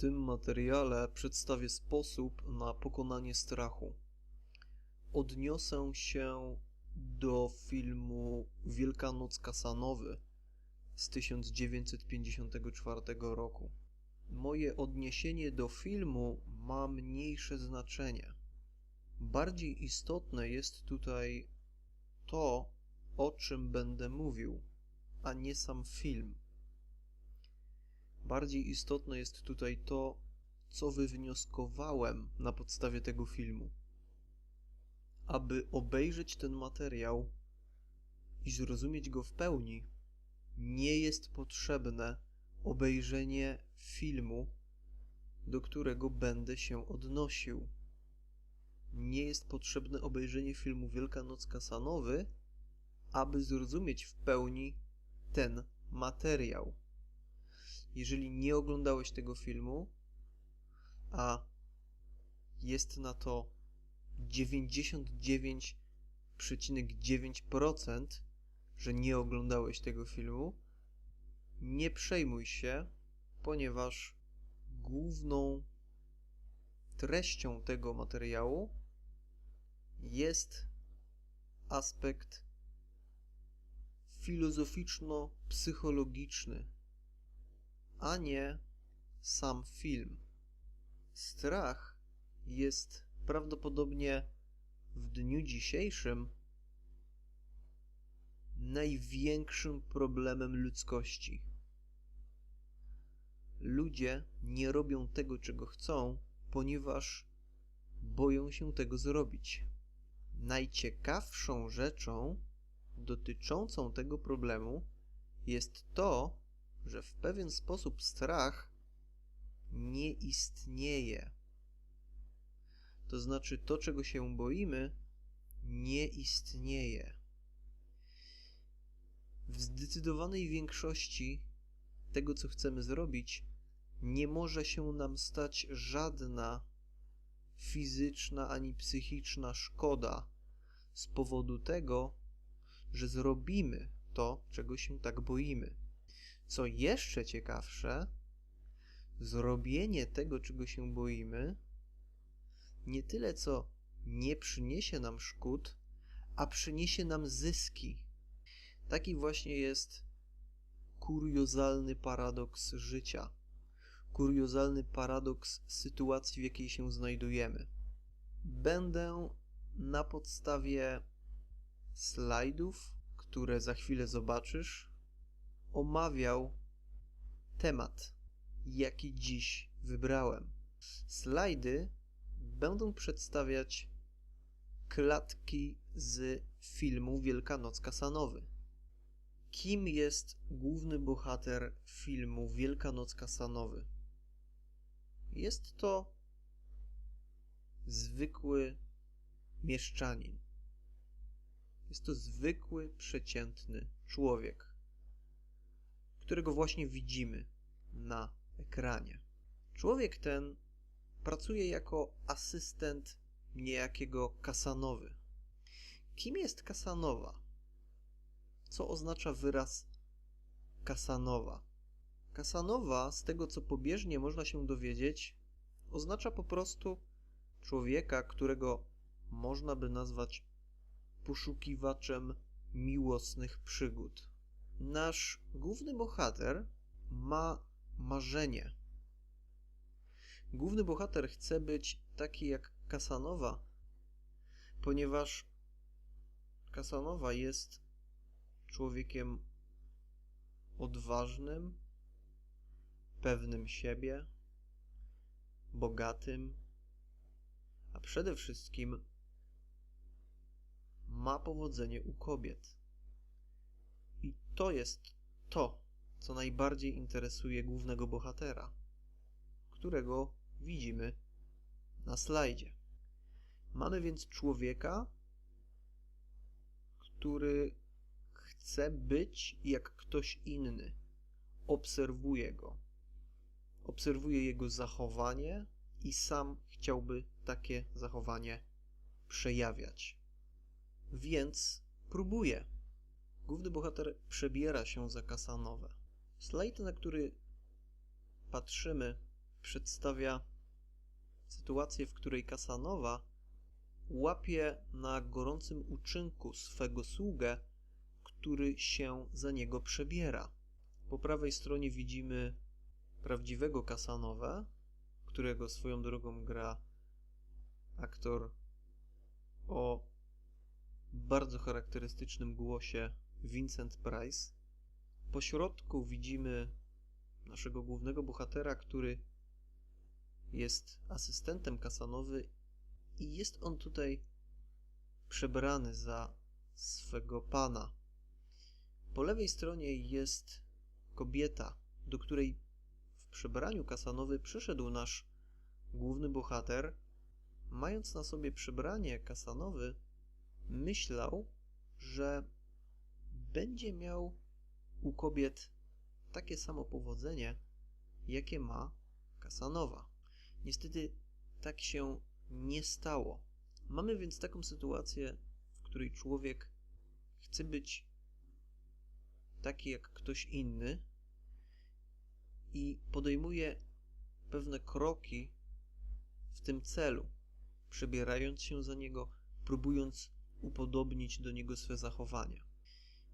tym materiale przedstawię sposób na pokonanie strachu. Odniosę się do filmu Wielkanoc Kasanowy z 1954 roku. Moje odniesienie do filmu ma mniejsze znaczenie. Bardziej istotne jest tutaj to, o czym będę mówił, a nie sam film. Bardziej istotne jest tutaj to, co wywnioskowałem na podstawie tego filmu. Aby obejrzeć ten materiał i zrozumieć go w pełni, nie jest potrzebne obejrzenie filmu, do którego będę się odnosił. Nie jest potrzebne obejrzenie filmu Wielkanoc Kasanowy, aby zrozumieć w pełni ten materiał. Jeżeli nie oglądałeś tego filmu, a jest na to 99,9%, że nie oglądałeś tego filmu, nie przejmuj się, ponieważ główną treścią tego materiału jest aspekt filozoficzno-psychologiczny, a nie sam film. Strach jest prawdopodobnie w dniu dzisiejszym największym problemem ludzkości. Ludzie nie robią tego, czego chcą, ponieważ boją się tego zrobić. Najciekawszą rzeczą dotyczącą tego problemu jest to, że w pewien sposób strach nie istnieje. To znaczy, to, czego się boimy, nie istnieje. W zdecydowanej większości tego, co chcemy zrobić, nie może się nam stać żadna fizyczna ani psychiczna szkoda z powodu tego, że zrobimy to, czego się tak boimy. Co jeszcze ciekawsze, zrobienie tego, czego się boimy, nie tyle co nie przyniesie nam szkód, a przyniesie nam zyski. Taki właśnie jest kuriozalny paradoks życia. Kuriozalny paradoks sytuacji, w jakiej się znajdujemy. Będę na podstawie slajdów, które za chwilę zobaczysz, omawiał temat, jaki dziś wybrałem. Slajdy będą przedstawiać klatki z filmu Wielkanoc Kasanowy. Kim jest główny bohater filmu Wielkanoc Kasanowy? Jest to zwykły mieszczanin. Jest to zwykły, przeciętny człowiek, którego właśnie widzimy na ekranie. Człowiek ten pracuje jako asystent niejakiego Kasanowy. Kim jest Kasanowa? Co oznacza wyraz Kasanowa? Kasanowa, z tego co pobieżnie można się dowiedzieć, oznacza po prostu człowieka, którego można by nazwać poszukiwaczem miłosnych przygód. Nasz główny bohater ma marzenie. Główny bohater chce być taki jak Kasanowa, ponieważ Kasanowa jest człowiekiem odważnym, pewnym siebie, bogatym, a przede wszystkim ma powodzenie u kobiet. To jest to, co najbardziej interesuje głównego bohatera, którego widzimy na slajdzie. Mamy więc człowieka, który chce być jak ktoś inny. Obserwuje go. Obserwuje jego zachowanie i sam chciałby takie zachowanie przejawiać. Więc próbuje. Główny bohater przebiera się za Kasanowe. Slajd, na który patrzymy przedstawia sytuację, w której Kasanowa łapie na gorącym uczynku swego sługę, który się za niego przebiera. Po prawej stronie widzimy prawdziwego Kasanowa, którego swoją drogą gra aktor o bardzo charakterystycznym głosie Vincent Price. Po środku widzimy naszego głównego bohatera, który jest asystentem Kasanowy i jest on tutaj przebrany za swego pana. Po lewej stronie jest kobieta, do której w przebraniu Kasanowy przyszedł nasz główny bohater. Mając na sobie przebranie Kasanowy, myślał, że będzie miał u kobiet takie samo powodzenie, jakie ma Kasanowa. Niestety tak się nie stało. Mamy więc taką sytuację, w której człowiek chce być taki jak ktoś inny i podejmuje pewne kroki w tym celu, przebierając się za niego, próbując upodobnić do niego swe zachowania.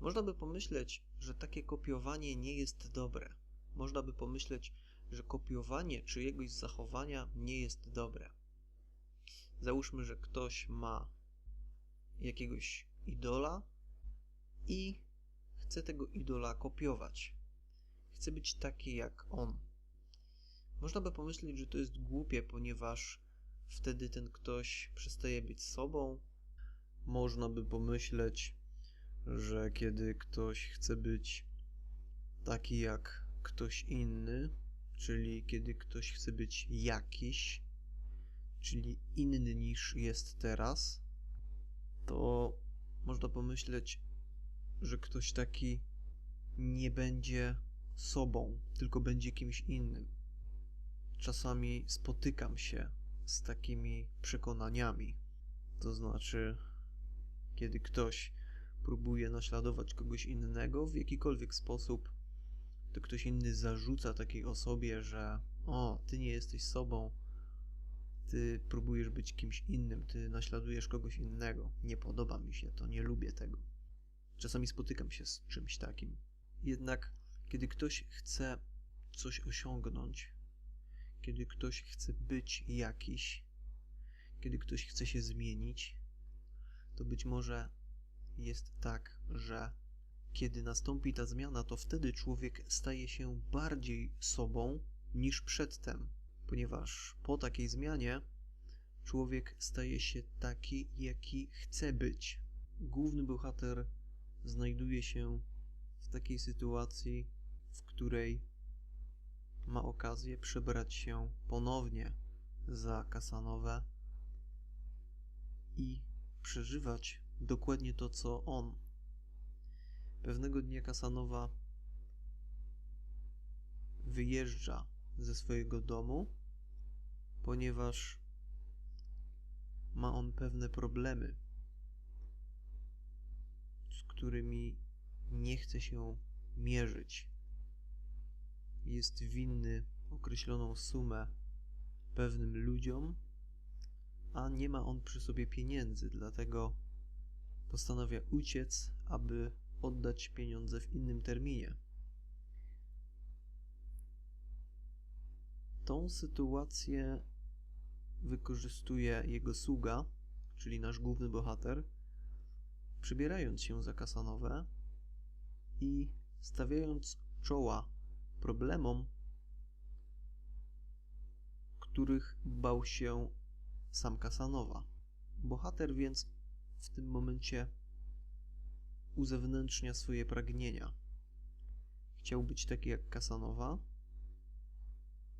Można by pomyśleć, że takie kopiowanie nie jest dobre. Można by pomyśleć, że kopiowanie czyjegoś zachowania nie jest dobre. Załóżmy, że ktoś ma jakiegoś idola i chce tego idola kopiować. Chce być taki jak on. Można by pomyśleć, że to jest głupie, ponieważ wtedy ten ktoś przestaje być sobą. Można by pomyśleć, że kiedy ktoś chce być taki jak ktoś inny, czyli kiedy ktoś chce być jakiś, czyli inny niż jest teraz, to można pomyśleć, że ktoś taki nie będzie sobą, tylko będzie kimś innym. Czasami spotykam się z takimi przekonaniami. To znaczy, kiedy ktoś próbuje naśladować kogoś innego w jakikolwiek sposób, to ktoś inny zarzuca takiej osobie, że o, ty nie jesteś sobą, ty próbujesz być kimś innym, ty naśladujesz kogoś innego. Nie podoba mi się to, nie lubię tego. Czasami spotykam się z czymś takim. Jednak, kiedy ktoś chce coś osiągnąć, kiedy ktoś chce być jakiś, kiedy ktoś chce się zmienić, to być może jest tak, że kiedy nastąpi ta zmiana, to wtedy człowiek staje się bardziej sobą niż przedtem, ponieważ po takiej zmianie człowiek staje się taki, jaki chce być. Główny bohater znajduje się w takiej sytuacji, w której ma okazję przebrać się ponownie za Kasanowę i przeżywać dokładnie to, co on. Pewnego dnia Kasanowa wyjeżdża ze swojego domu, ponieważ ma on pewne problemy, z którymi nie chce się mierzyć. Jest winny określoną sumę pewnym ludziom, a nie ma on przy sobie pieniędzy, dlatego postanawia uciec, aby oddać pieniądze w innym terminie. Tą sytuację wykorzystuje jego sługa, czyli nasz główny bohater, przybierając się za Kasanowe i stawiając czoła problemom, których bał się sam Kasanowa. Bohater więc w tym momencie uzewnętrznia swoje pragnienia. Chciał być taki jak Kasanowa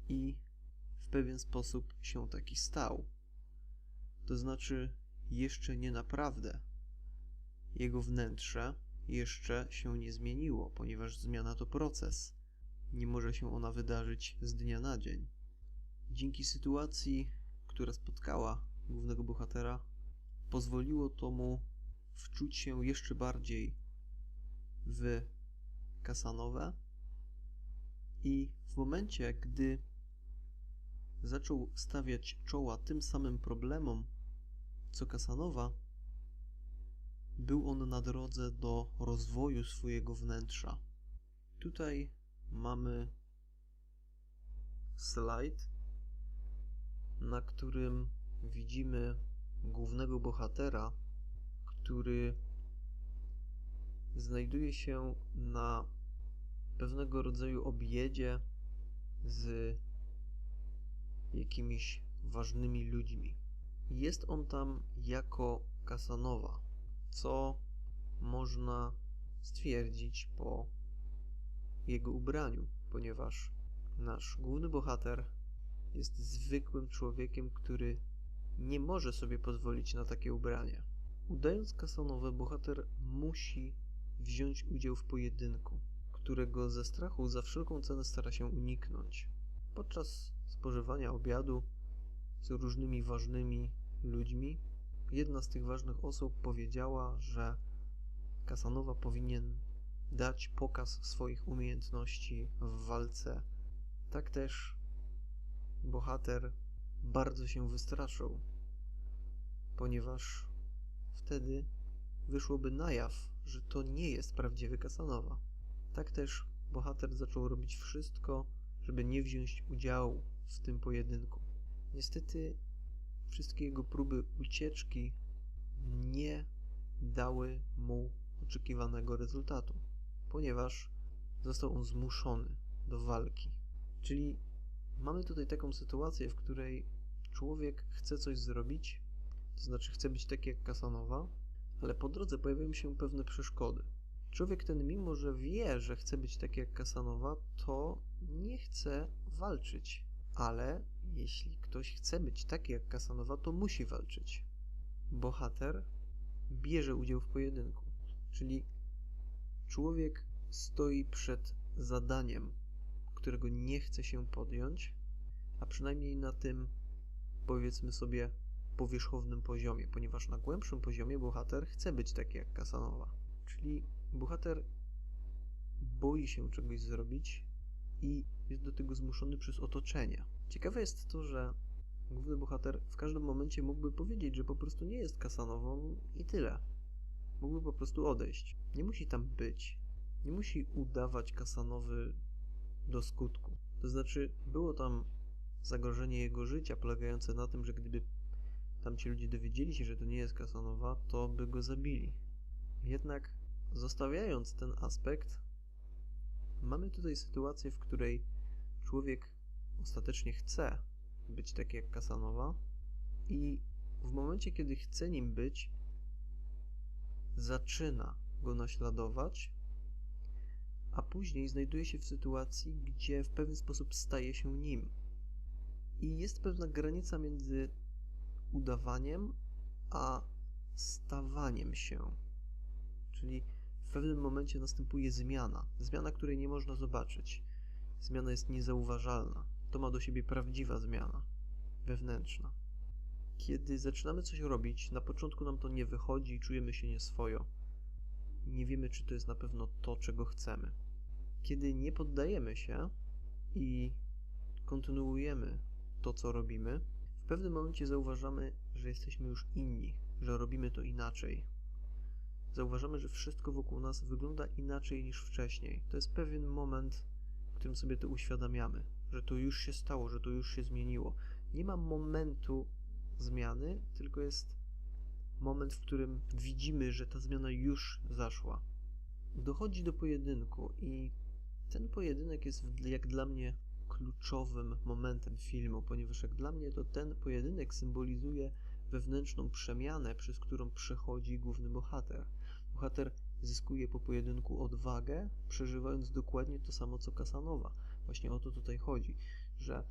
i w pewien sposób się taki stał. To znaczy, jeszcze nie naprawdę. Jego wnętrze jeszcze się nie zmieniło, ponieważ zmiana to proces. Nie może się ona wydarzyć z dnia na dzień. Dzięki sytuacji, która spotkała głównego bohatera, pozwoliło to mu wczuć się jeszcze bardziej w Kasanowę i w momencie, gdy zaczął stawiać czoła tym samym problemom, co Kasanowa, był on na drodze do rozwoju swojego wnętrza. Tutaj mamy slajd, na którym widzimy głównego bohatera, który znajduje się na pewnego rodzaju obiedzie z jakimiś ważnymi ludźmi. Jest on tam jako Kasanowa, co można stwierdzić po jego ubraniu, ponieważ nasz główny bohater jest zwykłym człowiekiem, który nie może sobie pozwolić na takie ubranie. Udając Kasanowę, bohater musi wziąć udział w pojedynku, którego ze strachu za wszelką cenę stara się uniknąć. Podczas spożywania obiadu z różnymi ważnymi ludźmi, jedna z tych ważnych osób powiedziała, że Kasanowa powinien dać pokaz swoich umiejętności w walce. Tak też bohater bardzo się wystraszył, ponieważ wtedy wyszłoby na jaw, że to nie jest prawdziwy Kasanowa. Tak też bohater zaczął robić wszystko, żeby nie wziąć udziału w tym pojedynku. Niestety wszystkie jego próby ucieczki nie dały mu oczekiwanego rezultatu, ponieważ został on zmuszony do walki. Czyli mamy tutaj taką sytuację, w której człowiek chce coś zrobić, to znaczy chce być taki jak Kasanowa, ale po drodze pojawiają się pewne przeszkody. Człowiek ten, mimo że wie, że chce być taki jak Kasanowa, to nie chce walczyć. Ale jeśli ktoś chce być taki jak Kasanowa, to musi walczyć. Bohater bierze udział w pojedynku, czyli człowiek stoi przed zadaniem, którego nie chce się podjąć, a przynajmniej na tym, powiedzmy sobie, powierzchownym poziomie, ponieważ na głębszym poziomie bohater chce być taki jak Kasanowa. Czyli bohater boi się czegoś zrobić i jest do tego zmuszony przez otoczenie. Ciekawe jest to, że główny bohater w każdym momencie mógłby powiedzieć, że po prostu nie jest Kasanową i tyle. Mógłby po prostu odejść. Nie musi tam być. Nie musi udawać Kasanowy do skutku. To znaczy, było tam zagrożenie jego życia polegające na tym, że gdyby tamci ludzie dowiedzieli się, że to nie jest Kasanowa, to by go zabili. Jednak zostawiając ten aspekt, mamy tutaj sytuację, w której człowiek ostatecznie chce być taki jak Kasanowa i w momencie, kiedy chce nim być, zaczyna go naśladować, a później znajduje się w sytuacji, gdzie w pewien sposób staje się nim. I jest pewna granica między udawaniem a stawaniem się. Czyli w pewnym momencie następuje zmiana, zmiana, której nie można zobaczyć. Zmiana jest niezauważalna. To ma do siebie prawdziwa zmiana, wewnętrzna. Kiedy zaczynamy coś robić, na początku nam to nie wychodzi i czujemy się nieswojo. Nie wiemy, czy to jest na pewno to, czego chcemy. Kiedy nie poddajemy się i kontynuujemy to, co robimy, pewnym momencie zauważamy, że jesteśmy już inni, że robimy to inaczej. Zauważamy, że wszystko wokół nas wygląda inaczej niż wcześniej. To jest pewien moment, w którym sobie to uświadamiamy, że to już się stało, że to już się zmieniło. Nie ma momentu zmiany, tylko jest moment, w którym widzimy, że ta zmiana już zaszła. Dochodzi do pojedynku i ten pojedynek jest jak dla mnie kluczowym momentem filmu, ponieważ jak dla mnie to ten pojedynek symbolizuje wewnętrzną przemianę, przez którą przechodzi główny bohater. Bohater zyskuje po pojedynku odwagę, przeżywając dokładnie to samo co Kasanowa. Właśnie o to tutaj chodzi, że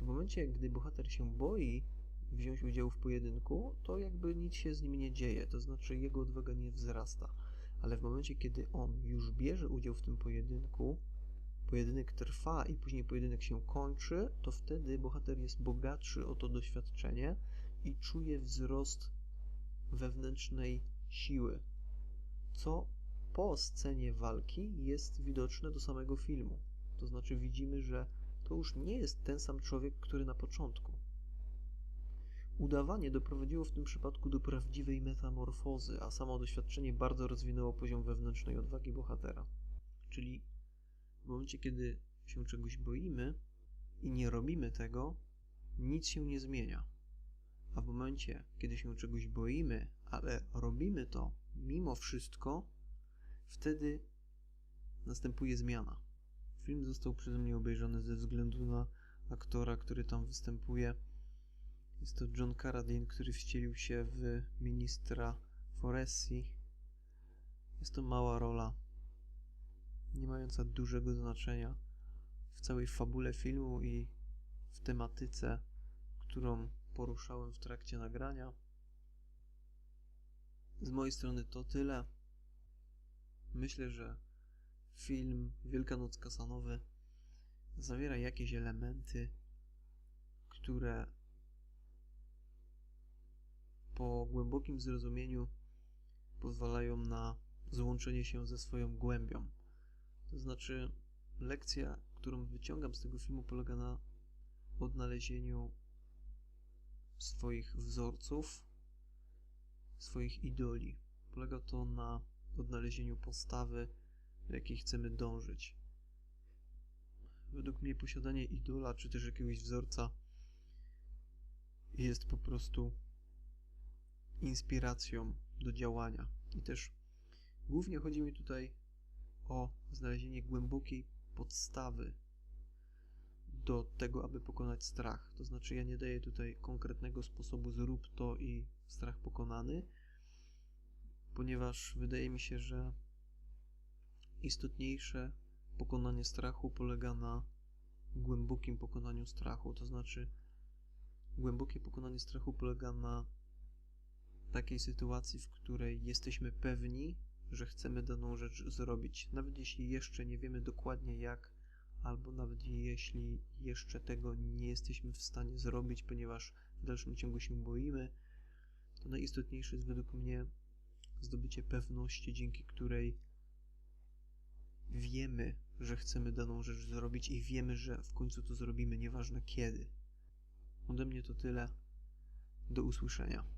w momencie, gdy bohater się boi wziąć udział w pojedynku, to jakby nic się z nim nie dzieje, to znaczy jego odwaga nie wzrasta. Ale w momencie, kiedy on już bierze udział w tym pojedynku, pojedynek trwa i później pojedynek się kończy, to wtedy bohater jest bogatszy o to doświadczenie i czuje wzrost wewnętrznej siły, co po scenie walki jest widoczne do samego filmu. To znaczy widzimy, że to już nie jest ten sam człowiek, który na początku. Udawanie doprowadziło w tym przypadku do prawdziwej metamorfozy, a samo doświadczenie bardzo rozwinęło poziom wewnętrznej odwagi bohatera. Czyli w momencie, kiedy się czegoś boimy i nie robimy tego, nic się nie zmienia. A w momencie, kiedy się czegoś boimy, ale robimy to mimo wszystko, wtedy następuje zmiana. Film został przeze mnie obejrzany ze względu na aktora, który tam występuje. Jest to John Carradine, który wcielił się w ministra Foressi. Jest to mała rola, nie mająca dużego znaczenia w całej fabule filmu i w tematyce, którą poruszałem w trakcie nagrania. Z mojej strony to tyle. Myślę, że film Wielkanoc Kasanowy zawiera jakieś elementy, które po głębokim zrozumieniu pozwalają na złączenie się ze swoją głębią. To znaczy, lekcja, którą wyciągam z tego filmu, polega na odnalezieniu swoich wzorców, swoich idoli. Polega to na odnalezieniu postawy, do jakiej chcemy dążyć. Według mnie posiadanie idola, czy też jakiegoś wzorca jest po prostu inspiracją do działania. I też głównie chodzi mi tutaj o znalezienie głębokiej podstawy do tego, aby pokonać strach. To znaczy, ja nie daję tutaj konkretnego sposobu, zrób to i strach pokonany, ponieważ wydaje mi się, że istotniejsze pokonanie strachu polega na głębokim pokonaniu strachu. To znaczy, głębokie pokonanie strachu polega na takiej sytuacji, w której jesteśmy pewni, że chcemy daną rzecz zrobić, nawet jeśli jeszcze nie wiemy dokładnie jak, albo nawet jeśli jeszcze tego nie jesteśmy w stanie zrobić, ponieważ w dalszym ciągu się boimy, to najistotniejsze jest według mnie zdobycie pewności, dzięki której wiemy, że chcemy daną rzecz zrobić i wiemy, że w końcu to zrobimy, nieważne kiedy. Ode mnie to tyle. Do usłyszenia.